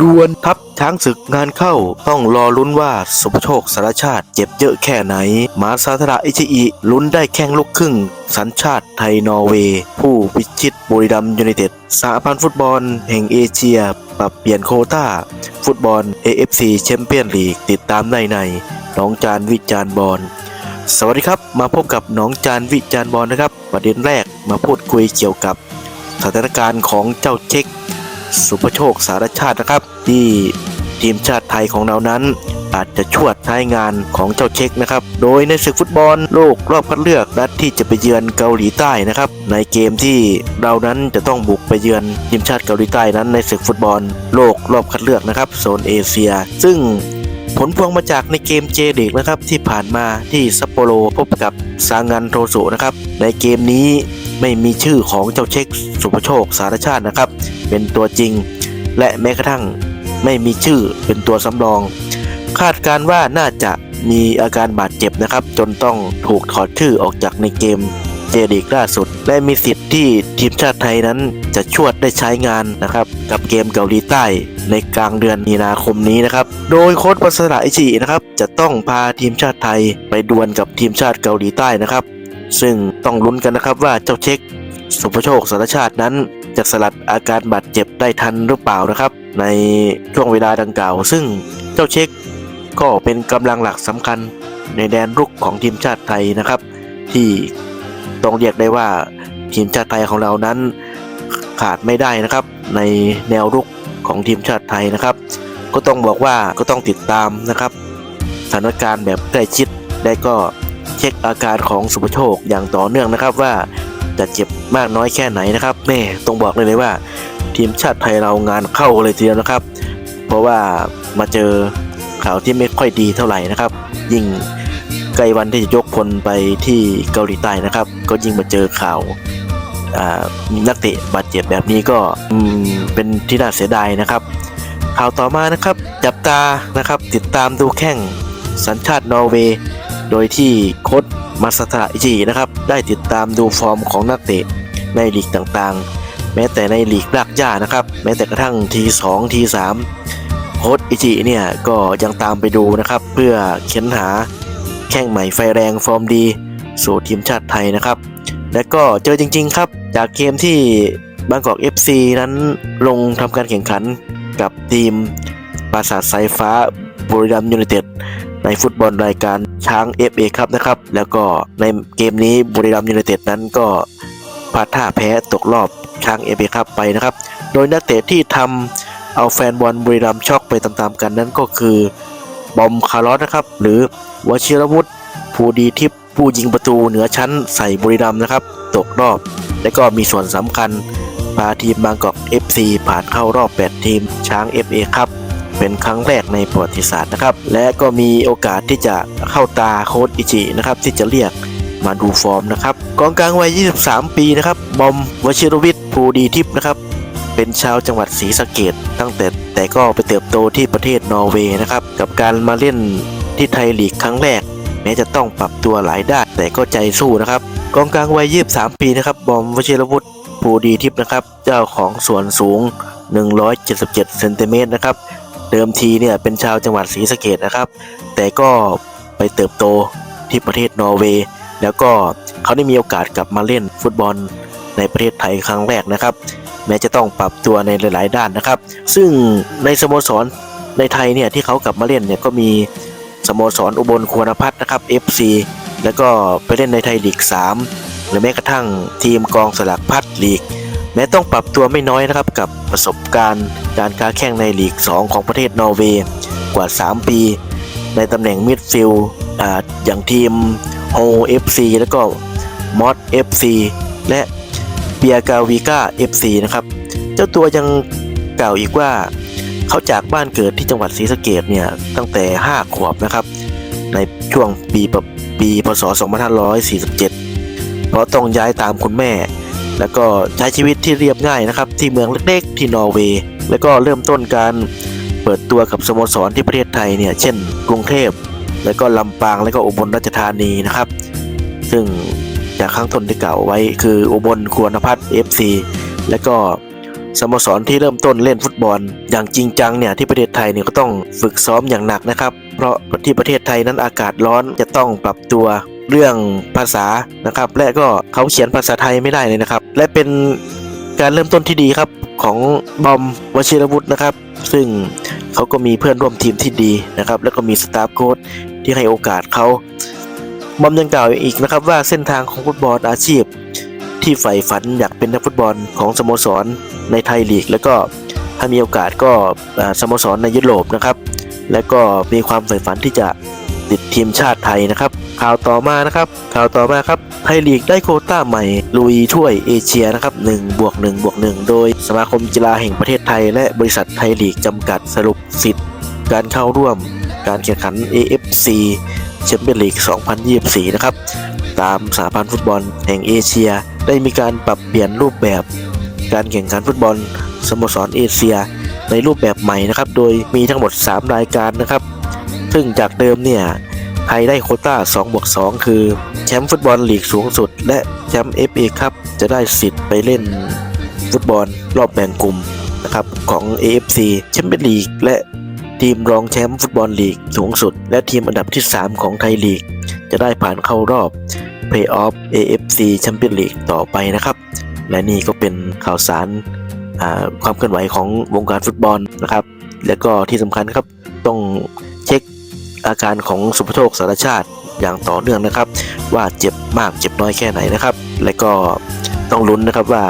ดวนทัพช้างศึกงานเข้าต้องรอลุ้นว่าสุภโชคสารชาติเจ็บเยอะแค่ไหน มาซาทระอิชิอิลุ้นได้แข้งลูกครึ่ง สัญชาติไทยนอร์เวย์ผู้พิชิตบุรีรัมยูไนเต็ดสหพันฟุตบอลแห่งเอเชีย ปรับเปลี่ยนโคต้า ฟุตบอล AFC แชมเปี้ยนลีกติดตามได้ในน้องจานวิจารณ์บอลสวัสดีครับ มาพบกับน้องจานวิจารณ์บอลนะครับ ประเด็นแรกมาพูดคุยเกี่ยวกับสถานการณ์ของเจ้าเช็ค สุภโชคสารชาตินะครับ ที่ทีมชาติไทยของเรานั้น อาจจะชวดใช้งานของเจ้าเช็คนะครับ โดยในศึกฟุตบอลโลกรอบคัดเลือกนัดที่จะไปเยือนเกาหลีใต้นะครับ ในเกมที่เรานั้นจะต้องบุกไปเยือนทีมชาติเกาหลีใต้นั้นในศึกฟุตบอลโลกรอบคัดเลือกนะครับโซนเอเชีย ซึ่งผลพวงมาจากในเกมเจเด็กนะครับที่ผ่านมาที่ซัปโปโรพบกับซางันโทโสนะครับในเกมนี้ ไม่มีชื่อของเจ้าเช็คสุภโชคสารชาตินะครับ เป็นตัวจริง และแม้กระทั่งไม่มีชื่อเป็นตัวสำรอง คาดการณ์ว่าน่าจะมีอาการบาดเจ็บนะครับ จนต้องถูกถอดชื่อออกจากในเกมเจดีกล่าสุด และมีสิทธิ์ที่ทีมชาติไทยนั้นจะชวดได้ใช้งานนะครับ กับเกมเกาหลีใต้ในกลางเดือนมีนาคมนี้นะครับ โดยโค้ชปัสระอิชินะครับ จะต้องพาทีมชาติไทยไปดวลกับทีมชาติเกาหลีใต้นะครับ ซึ่งต้องลุ้นกันนะครับว่าเจ้าเช็คสุภโชคสารชาตินั้นจะสลัดอาการบาดเจ็บได้ทันหรือเปล่านะครับ ในช่วงเวลาดังกล่าว ซึ่งเจ้าเช็คก็เป็นกำลังหลักสำคัญในแดนรุกของทีมชาติไทยนะครับ ที่ต้องเรียกได้ว่าทีมชาติไทยของเรานั้นขาดไม่ได้นะครับ ในแนวรุกของทีมชาติไทยนะครับ ก็ต้องบอกว่าก็ต้องติดตามนะครับสถานการณ์แบบใกล้ชิดและก็ เช็คอาการของสุภโชคอย่างต่อเนื่องนะครับว่าจะเจ็บมากน้อยแค่ไหนนะครับแม่ต้องบอกเลยเลยว่า ทีมชาติไทยเรางานเข้าเลยทีเดียวนะครับ เพราะว่ามาเจอข่าวที่ไม่ค่อยดีเท่าไหร่นะครับ ยิ่งใกล้วันที่จะยกพลไปที่เกาหลีใต้นะครับ ก็ยิ่งมาเจอข่าวมีนักเตะบาดเจ็บแบบนี้ก็เป็นที่น่าเสียดายนะครับ ข่าวต่อมานะครับ จับตานะครับ ติดตามดูแข่งสัญชาตินอร์เวย์ โดยที่โค้ชมาสตาอิจินะครับ ได้ติดตามดูฟอร์มของนักเตะในลีกต่างๆ แม้แต่ในลีกรากหญ้านะครับ แม้แต่กระทั่งที2ที3โค้ชอิจิเนี่ยก็ยังตามไปดูนะครับ เพื่อเค้นหาแข้งใหม่ไฟแรงฟอร์มดี สู่ทีมชาติไทยนะครับ และก็เจอจริง ๆ ครับ จากเกมที่บางกอก FC นั้นลงทำการแข่งขันกับทีมปราสาทสายฟ้าบุรีรัมย์ยูไนเต็ด ในฟุตบอลรายการช้าง FA ครับนะครับ แล้วก็ในเกมนี้บุรีรัมย์ยูไนเต็ดนั้นก็พลาดท่าแพ้ตกรอบช้าง FA ครับไปนะครับ โดยนักเตะที่ทำเอาแฟนบอลบุรีรัมย์ช็อกไปตามๆกันนั้นก็คือบอมคาร์ลอสนะครับ หรือวชิรวุฒิภูดีทิพย์ผู้ยิงประตูเหนือชั้นใส่บุรีรัมย์นะครับ ตกรอบ และก็มีส่วนสำคัญพาทีมบางกอก FC ผ่านเข้ารอบ 8 ทีมช้าง FA ครับ เป็นครั้งแรกในประวัติศาสตร์นะครับ และก็มีโอกาสที่จะเข้าตาโค้ชอิจินะครับที่จะเรียกมาดูฟอร์มนะครับกองกลางวัย 23 ปีนะครับบอมวชิรวิทย์ภูดีทิพย์นะครับเป็นชาวจังหวัดศรีสะเกดตั้งแต่แต่ก็ไปเติบโตที่ประเทศนอร์เวย์นะครับกับการมาเล่นที่ไทยลีกครั้งแรก แม้จะต้องปรับตัวหลายด้านแต่ก็ใจสู้นะครับกองกลางวัย 23 ปีนะครับบอมวชิรวุฒิภูดีทิพย์นะครับเจ้าของส่วนสูง 177 เซนติเมตรนะครับ เดิมทีเนี่ยเป็นชาวจังหวัดศรีสะเกดนะครับ แต่ก็ไปเติบโตที่ประเทศนอร์เวย์แล้วก็เขาได้มีโอกาสกลับมาเล่นฟุตบอลในประเทศไทยครั้งแรกนะครับ แม้จะต้องปรับตัวในหลาย ๆ ด้านนะครับ ซึ่งในสโมสรในไทยเนี่ยที่เขากลับมาเล่นเนี่ยก็มีสโมสรอุบลควรพัฒน์นะครับ FC แล้วก็ไปเล่นในไทยลีก 3 หรือแม้กระทั่งทีมกองสลักพัดลีก แม้ต้องปรับตัวไม่น้อยนะครับกับประสบการณ์การค้าแข่งในลีก 2 ของประเทศนอร์เวย์กว่า 3 ปี ในตำแหน่งมิดฟิลด์อย่างทีมโฮเอฟซีแล้วก็มอสเอฟซีและเปียกาวิก้าเอฟซีนะครับ เจ้าตัวยังกล่าวอีกว่าเขาจากบ้านเกิดที่จังหวัดศรีสะเกดเนี่ย ตั้งแต่ 5 ขวบนะครับ ในช่วงปีปีพศ 2547 เพราะต้องย้ายตามคุณแม่ แล้วก็ใช้ชีวิตที่เรียบง่ายนะครับ ที่เมืองเล็กๆ ที่นอร์เวย์แล้วก็เริ่มต้นการเปิดตัวกับสโมสรที่ประเทศไทยเนี่ยเช่น กรุงเทพแล้วก็ลำปางแล้วก็อุบลราชธานีนะครับ ซึ่งจากข้างต้นที่กล่าวไว้คืออุบลควรพัฒน์ FC แล้วก็สโมสรที่เริ่มต้นเล่นฟุตบอล อย่างจริงจังเนี่ยที่ประเทศไทยเนี่ยก็ต้องฝึกซ้อมอย่างหนักนะครับ เพราะที่ประเทศไทยนั้นอากาศร้อนจะต้องปรับตัว เรื่องภาษานะครับ และก็เขาเขียนภาษาไทยไม่ได้เลยนะครับ และเป็นการเริ่มต้นที่ดีครับของบอมวชิรวุฒินะครับ ซึ่งเขาก็มีเพื่อนร่วมทีมที่ดีนะครับ แล้วก็มีสตาฟโค้ชที่ให้โอกาสเขาบอมยังกล่าวอีกนะครับว่าเส้นทางของฟุตบอลอาชีพ ที่ใฝ่ฝันอยากเป็นนักฟุตบอลของสโมสรในไทยลีก แล้วก็ถ้ามีโอกาสก็สโมสรในยุโรปนะครับ และก็มีความใฝ่ฝันที่จะ ทีมชาติไทยนะครับ ข่าวต่อมานะครับ ข่าวต่อมาครับไทยลีกได้โคต้าใหม่ลุยถ้วยเอเชียนะครับ1บวก1บวก1โดยสมาคมกีฬาแห่งประเทศไทย และบริษัทไทยลีกจำกัดสรุปสิทธิ์ การเข้าร่วม การแข่งขัน AFC แชมเปี้ยนลีก 2024 นะครับ ตามสหพันธ์ฟุตบอลแห่งเอเชีย ได้มีการปรับเปลี่ยนรูปแบบ การแข่งขันฟุตบอลสโมสรเอเชีย ในรูปแบบใหม่นะครับ โดยมีทั้งหมด 3 รายการนะครับ ซึ่งจากเดิมเนี่ย ไทยได้โคต้า2บวก2คือแชมป์ฟุตบอลลีกสูงสุด และแชมป์ FA ครับจะได้สิทธิ์ไปเล่นฟุตบอลรอบแบ่งกลุ่มนะครับของ AFC แชมเปี้ยนลีกและทีมรองแชมป์ฟุตบอลลีกสูงสุด และทีมอันดับที่ 3 ของไทยลีก จะได้ผ่านเข้ารอบ Play-off AFC Champions League ต่อไปนะครับ และนี่ก็เป็นข่าวสารความเคลื่อนไหวของวงการฟุตบอลนะครับ และก็ที่สำคัญครับต้อง อาการของสุภโชคสารชาติอย่างต่อเนื่องนะครับ ว่าเจ็บมากเจ็บน้อยแค่ไหนนะครับ และก็ต้องลุ้นนะครับว่า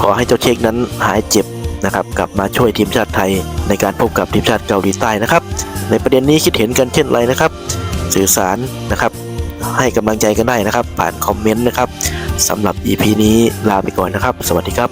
ขอให้เจ้าเช็คนั้นหายเจ็บนะครับกลับมาช่วยทีมชาติไทยในการพบกับทีมชาติเกาหลีใต้นะครับ ในประเด็นนี้คิดเห็นกันเช่นไรนะครับ สื่อสารนะครับ ให้กำลังใจกันได้นะครับ ผ่านคอมเมนต์นะครับสำหรับ EP นี้ลาไปก่อนนะครับ สวัสดีครับ